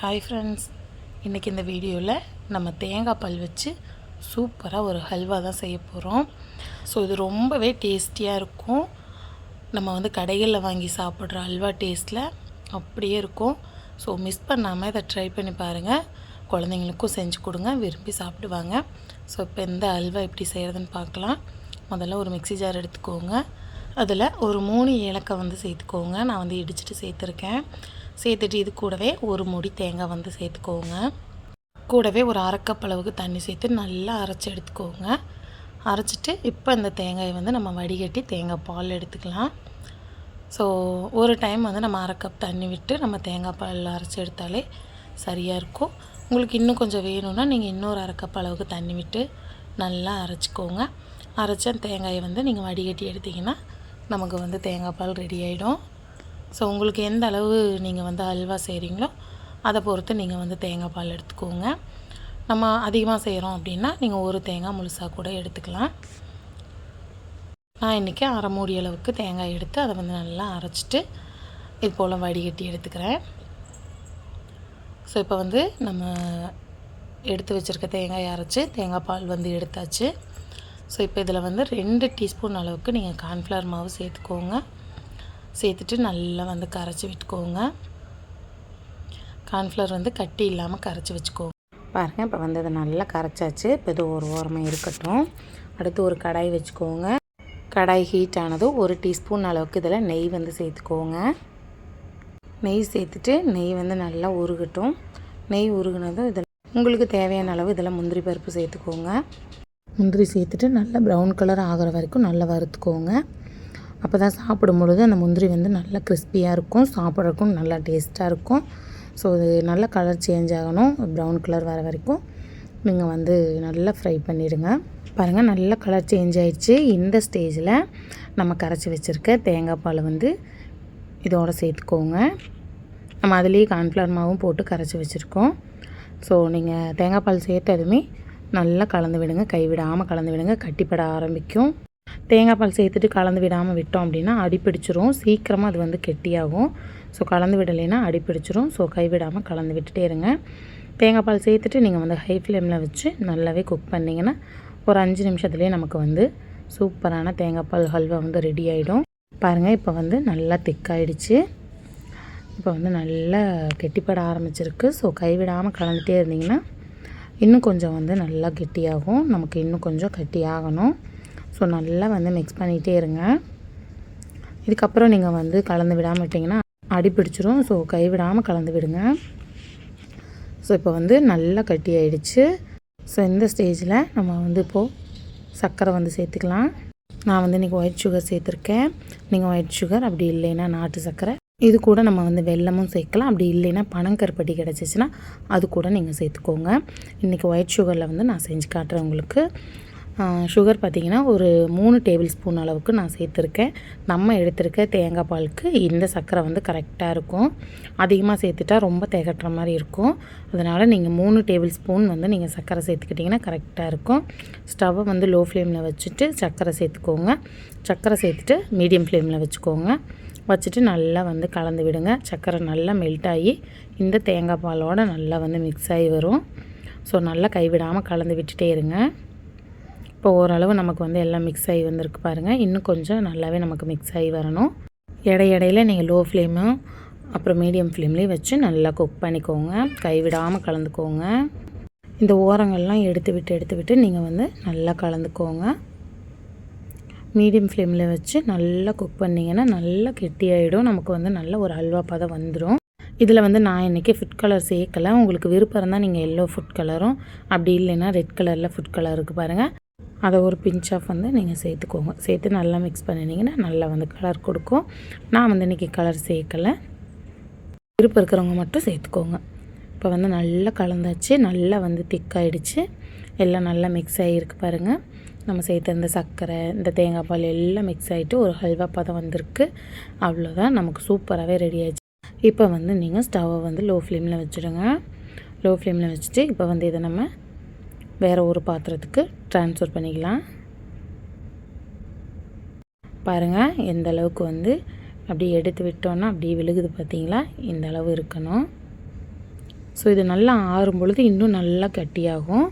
Hi friends இன்றைக்கி இந்த வீடியோவில் நம்ம தேங்காய் பால் வச்சு சூப்பராக ஒரு ஹல்வா தான் செய்ய போகிறோம் ஸோ இது ரொம்பவே டேஸ்டியாக இருக்கும். நம்ம வந்து கடைகளில் வாங்கி சாப்பிட்ற அல்வா டேஸ்ட்டில் அப்படியே இருக்கும். ஸோ மிஸ் பண்ணாமல் இதை ட்ரை பண்ணி பாருங்கள் குழந்தைங்களுக்கும் செஞ்சு கொடுங்க. விரும்பி சாப்பிடுவாங்க. ஸோ இப்போ இந்த அல்வா எப்படி செய்கிறதுன்னு பார்க்கலாம். முதல்ல ஒரு மிக்ஸி ஜார் எடுத்துக்கோங்க. அதில் ஒரு மூணு ஏலக்காய் வந்து சேர்த்துக்கோங்க. நான் வந்து இடிச்சிட்டு சேர்த்துருக்கேன். சேர்த்துட்டு இது கூடவே ஒரு முடி தேங்காய் வந்து சேர்த்துக்கோங்க. கூடவே ஒரு அரைக்கப் அளவுக்கு தண்ணி சேர்த்து நல்லா அரைச்சி எடுத்துக்கோங்க. அரைச்சிட்டு இப்போ இந்த தேங்காயை வந்து நம்ம வடிகட்டி தேங்காய் பால் எடுத்துக்கலாம். ஸோ ஒரு டைம் வந்து நம்ம அரை கப் தண்ணி விட்டு நம்ம தேங்காய் பால் அரைச்சி எடுத்தாலே சரியாக இருக்கும். உங்களுக்கு இன்னும் கொஞ்சம் வேணும்னா நீங்கள் இன்னொரு அரை கப் அளவுக்கு தண்ணி விட்டு நல்லா அரைச்சிக்கோங்க. அரைச்ச தேங்காயை வந்து நீங்கள் வடிகட்டி எடுத்திங்கன்னா நமக்கு வந்து தேங்காய் பால் ரெடி ஆகிடும் ஸோ உங்களுக்கு எந்த அளவு நீங்கள் வந்து அல்வா செய்கிறீங்களோ அதை பொறுத்து நீங்கள் வந்து தேங்காய் பால் எடுத்துக்கோங்க. நம்ம அதிகமாக செய்கிறோம் அப்படின்னா நீங்கள் ஒரு தேங்காய் முழுசாக கூட எடுத்துக்கலாம். நான் இன்றைக்கி அரை மூடி அளவுக்கு தேங்காய் எடுத்து அதை வந்து நல்லா அரைச்சிட்டு இது போல் வடிகட்டி எடுத்துக்கிறேன். ஸோ இப்போ வந்து நம்ம எடுத்து வச்சுருக்க தேங்காய் அரைச்சி தேங்காய் பால் வந்து எடுத்தாச்சு. ஸோ இப்போ இதில் வந்து ரெண்டு டீஸ்பூன் அளவுக்கு நீங்கள் கார்ன்ஃப்ளவர் மாவு சேர்த்துக்கோங்க. சேர்த்துட்டு நல்லா வந்து கரைச்சி விட்டுக்கோங்க. கார்ன்ஃப்ளவர் வந்து கட்டி இல்லாமல் கரைச்சி வச்சுக்கோங்க. பாருங்கள் இப்போ வந்து அதை நல்லா கரைச்சாச்சு. இப்போ இது ஒரு ஓரமாக இருக்கட்டும். அடுத்து ஒரு கடாய் வச்சுக்கோங்க. கடாய் ஹீட் ஆனதும் ஒரு டீஸ்பூன் அளவுக்கு இதில் நெய் வந்து சேர்த்துக்கோங்க. நெய் சேர்த்துட்டு நெய் வந்து நல்லா உருகட்டும். நெய் உருகினதும் இதில் உங்களுக்கு தேவையான அளவு இதில் முந்திரி பருப்பு சேர்த்துக்கோங்க. முந்திரி சேர்த்துட்டு நல்லா ப்ரௌன் கலர் ஆகிற வரைக்கும் நல்லா வறுத்துக்கோங்க. அப்போ தான் சாப்பிடும் பொழுது அந்த முந்திரி வந்து நல்லா கிறிஸ்பியாக இருக்கும். சாப்பிட்றதுக்கும் நல்லா டேஸ்ட்டாக இருக்கும். ஸோ அது நல்ல கலர் சேஞ்ச் ஆகணும். ப்ரௌன் கலர் வர வரைக்கும் நீங்கள் வந்து நல்லா ஃப்ரை பண்ணிவிடுங்க பாருங்கள் நல்ல கலர் சேஞ்ச் ஆகிடுச்சு இந்த ஸ்டேஜில் நம்ம கரைச்சி வச்சுருக்க தேங்காய் பால் வந்து இதோடு சேர்த்துக்கோங்க. நம்ம அதுலேயே கார்ன்ஃப்ளவர் மாவும் போட்டு கரைச்சி வச்சுருக்கோம். ஸோ நீங்கள் தேங்காய் பால் சேர்த்ததுமே நல்லா கலந்து விடுங்க. கைவிடாமல் கலந்து விடுங்க. கட்டிப்பட ஆரம்பிக்கும். தேங்காய் பால் சேர்த்துட்டு கலந்து விடாமல் விட்டோம் அப்படின்னா அடிப்பிடிச்சிரும். சீக்கிரமாக அது வந்து கெட்டியாகும். ஸோ கலந்து விடலைன்னா அடிப்பிடிச்சிரும். ஸோ கைவிடாமல் கலந்து விட்டுட்டே இருங்க. தேங்காய் பால் சேர்த்துட்டு நீங்கள் வந்து ஹை ஃப்ளேமில் வச்சு நல்லாவே குக் பண்ணிங்கன்னா ஒரு அஞ்சு நிமிஷத்துலேயே நமக்கு வந்து சூப்பரான தேங்காய் பால் ஹல்வா வந்து ரெடி ஆகிடும் பாருங்கள் இப்போ வந்து நல்லா திக்காயிடுச்சு இப்போ வந்து நல்லா கெட்டிப்பட ஆரம்பிச்சிருக்கு. ஸோ கைவிடாமல் கலந்துகிட்டே இருந்தீங்கன்னா இன்னும் கொஞ்சம் வந்து நல்லா கெட்டியாகும். நமக்கு இன்னும் கொஞ்சம் கெட்டியாகணும். ஸோ நல்லா வந்து மிக்ஸ் பண்ணிகிட்டே இருங்க. இதுக்கப்புறம் நீங்கள் வந்து கலந்து விடாமல் விட்டிங்கன்னா அடி பிடிச்சிரும். ஸோ கைவிடாமல் கலந்து விடுங்க. ஸோ இப்போ வந்து நல்லா கட்டி ஆயிடுச்சு. ஸோ இந்த ஸ்டேஜில் நம்ம வந்து இப்போது சர்க்கரை வந்து சேர்த்துக்கலாம். நான் வந்து இன்றைக்கி ஒயிட் சுகர் சேர்த்துருக்கேன். நீங்கள் ஒயிட் சுகர் அப்படி இல்லைன்னா நாட்டு சர்க்கரை. இது கூட நம்ம வந்து வெல்லமும் சேர்க்கலாம். அப்படி இல்லைன்னா பனங்கருப்பட்டி கிடச்சிச்சின்னா அது கூட நீங்கள் சேர்த்துக்கோங்க. இன்றைக்கி ஒயிட் சுகரில் வந்து நான் செஞ்சு காட்டுறேன் உங்களுக்கு. சுகர் பார்த்திங்கன்னா ஒரு மூணு டேபிள் ஸ்பூன் அளவுக்கு நான் சேர்த்துருக்கேன். நம்ம எடுத்திருக்க தேங்காய் பாலுக்கு இந்த சர்க்கரை வந்து கரெக்டாக இருக்கும். அதிகமாக சேர்த்துட்டா ரொம்ப திகட்டுற மாதிரி இருக்கும். அதனால் நீங்கள் மூணு டேபிள் ஸ்பூன் வந்து நீங்கள் சர்க்கரை சேர்த்துக்கிட்டிங்கன்னா கரெக்டாக இருக்கும். ஸ்டவ்வை வந்து லோ ஃப்ளேமில் வச்சுட்டு சர்க்கரை சேர்த்துக்கோங்க. சர்க்கரை சேர்த்துட்டு மீடியம் ஃப்ளேமில் வச்சுக்கோங்க. வச்சுட்டு நல்லா வந்து கலந்து விடுங்க. சர்க்கரை நல்லா மெல்ட் ஆகி இந்த தேங்காய் பாலோடு நல்லா வந்து மிக்ஸ் ஆகி வரும். ஸோ நல்லா கைவிடாமல் கலந்து விட்டுட்டே இருங்க. இப்போ ஓரளவு நமக்கு வந்து எல்லாம் மிக்ஸ் ஆகி வந்திருக்கு பாருங்கள் இன்னும் கொஞ்சம் நல்லாவே நமக்கு மிக்ஸ் ஆகி வரணும். இடை இடையில நீங்கள் லோ ஃப்ளேமும் அப்புறம் மீடியம் ஃப்ளேம்லேயும் வச்சு நல்லா குக் பண்ணிக்கோங்க. கைவிடாமல் கலந்துக்கோங்க. இந்த ஓரங்கள்லாம் எடுத்து விட்டு எடுத்து விட்டு நீங்கள் வந்து நல்லா கலந்துக்கோங்க. மீடியம் ஃப்ளேமில் வச்சு நல்லா குக் பண்ணிங்கன்னா நல்லா கெட்டியாகிடும் நமக்கு வந்து நல்ல ஒரு அல்வா பதம் வந்துடும் இதில் வந்து நான் இன்றைக்கி ஃபுட் கலர் சேர்க்கலை. உங்களுக்கு விருப்பம் இருந்தால் நீங்கள் எல்லோ ஃபுட் கலரும் அப்படி இல்லைன்னா ரெட் கலரில் ஃபுட் கலர் இருக்குது பாருங்கள் அதை ஒரு பிஞ்ச் ஆஃப் வந்து நீங்கள் சேர்த்துக்கோங்க. சேர்த்து நல்லா மிக்ஸ் பண்ணினீங்கன்னா நல்லா வந்து கலர் கொடுக்கும். நான் வந்து இன்றைக்கி கலர் சேர்க்கலை. விருப்பம் இருக்கிறவங்க மட்டும் சேர்த்துக்கோங்க. இப்போ வந்து நல்லா கலந்தாச்சு நல்லா வந்து திக்காயிடுச்சு எல்லாம் நல்லா மிக்ஸ் ஆகிருக்கு பாருங்கள் நம்ம சேர்த்த இந்த சர்க்கரை இந்த தேங்காய் பால் எல்லாம் மிக்ஸ் ஆகிட்டு ஒரு ஹல்வா பதம் வந்திருக்கு. அவ்வளோதான் நமக்கு சூப்பராகவே ரெடி ஆயிடுச்சு இப்போ வந்து நீங்கள் ஸ்டவ்வை வந்து லோ ஃப்ளேமில் வச்சுடுங்க லோ ஃப்ளேமில் வச்சுட்டு இப்போ வந்து இதை நம்ம வேறு ஒரு பாத்திரத்துக்கு ட்ரான்ஸ்ஃபர் பண்ணிக்கலாம். பாருங்கள் எந்த அளவுக்கு வந்து அப்படி எடுத்து விட்டோன்னா அப்படியே விழுகுது பார்த்தீங்களா இந்த அளவு இருக்கணும். ஸோ இது நல்லா ஆறும் பொழுது இன்னும் நல்லா கட்டியாகும்.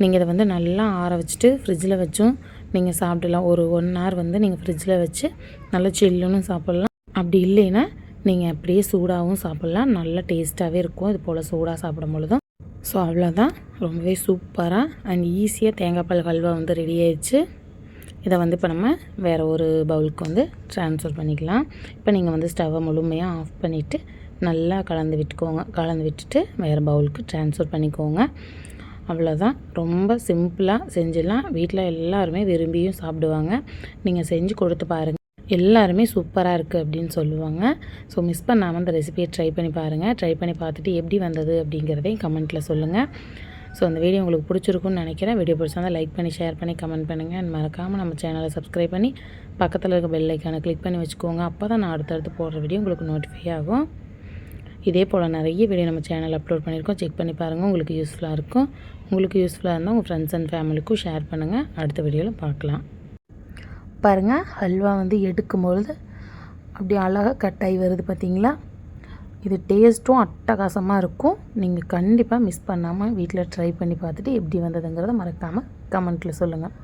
நீங்கள் இதை வந்து நல்லா ஆற வச்சுட்டு ஃப்ரிட்ஜில் வச்சும் நீங்கள் சாப்பிடலாம். ஒரு ஒன் ஹவர் வந்து நீங்கள் ஃப்ரிட்ஜில் வச்சு நல்லா சில்லுன்னு சாப்பிட்லாம். அப்படி இல்லைன்னா நீங்கள் அப்படியே சூடாகவும் சாப்பிட்லாம். நல்லா டேஸ்ட்டாகவே இருக்கும். இது போல் சூடாக சாப்பிடும் பொழுதும். ஸோ அவ்வளோதான். ரொம்பவே சூப்பராக அண்ட் ஈஸியாக தேங்காய் பால் ஹல்வா வந்து ரெடி ஆயிடுச்சு. இதை வந்து இப்போ நம்ம வேறு ஒரு பவுலுக்கு வந்து ட்ரான்ஸ்ஃபர் பண்ணிக்கலாம். இப்போ நீங்கள் வந்து ஸ்டவ்வை முழுமையாக ஆஃப் பண்ணிவிட்டு நல்லா கலந்து விட்டுக்கோங்க. கலந்து விட்டுட்டு வேறு பவுலுக்கு ட்ரான்ஸ்ஃபர் பண்ணிக்கோங்க. அவ்வளோதான். ரொம்ப சிம்பிளாக செஞ்சிடலாம். வீட்டில் எல்லாருமே விரும்பியும் சாப்பிடுவாங்க. நீங்கள் செஞ்சு கொடுத்து பாருங்கள் எல்லாருமே சூப்பராக இருக்குது அப்படின்னு சொல்லுவாங்க. ஸோ மிஸ் பண்ணாமல் அந்த ரெசிபியை ட்ரை பண்ணி பாருங்கள் ட்ரை பண்ணி பார்த்துட்டு எப்படி வந்தது அப்படிங்கிறதையும் கமெண்ட்டில் சொல்லுங்கள் ஸோ அந்த வீடியோ உங்களுக்கு பிடிச்சிருக்குன்னு நினைக்கிறேன். வீடியோ பிடிச்சிருந்தா லைக் பண்ணி ஷேர் பண்ணி கமெண்ட் பண்ணுங்கள் அண்ட் மறக்காமல் நம்ம சேனலை சப்ஸ்கிரைப் பண்ணி பக்கத்தில் இருக்க பெல் ஐக்கானை கிளிக் பண்ணி வச்சுக்கோங்க. அப்போ தான் நான் அடுத்தடுத்து போடுற வீடியோ உங்களுக்கு நோட்டிஃபை ஆகும். இதே போல் நிறைய வீடியோ நம்ம சேனல் அப்லோட் பண்ணியிருக்கோம். செக் பண்ணி பாருங்கள் உங்களுக்கு யூஸ்ஃபுல்லாக இருக்கும். உங்களுக்கு யூஸ்ஃபுல்லாக இருந்தால் உங்கள் ஃப்ரெண்ட்ஸ் அண்ட் ஃபேமிலிக்கும் ஷேர் பண்ணுங்கள் அடுத்த வீடியோவில் பார்க்கலாம். பாருங்கள் ஹல்வா வந்து எடுக்கும்பொழுது அப்படி அழகாக கட்டாகி வருது பார்த்தீங்களா இது டேஸ்ட்டும் அட்டகாசமாக இருக்கும். நீங்கள் கண்டிப்பாக மிஸ் பண்ணாமல் வீட்டில் ட்ரை பண்ணி பார்த்துட்டு எப்படி வந்ததுங்கிறத மறக்காமல் கமெண்ட்டில் சொல்லுங்கள்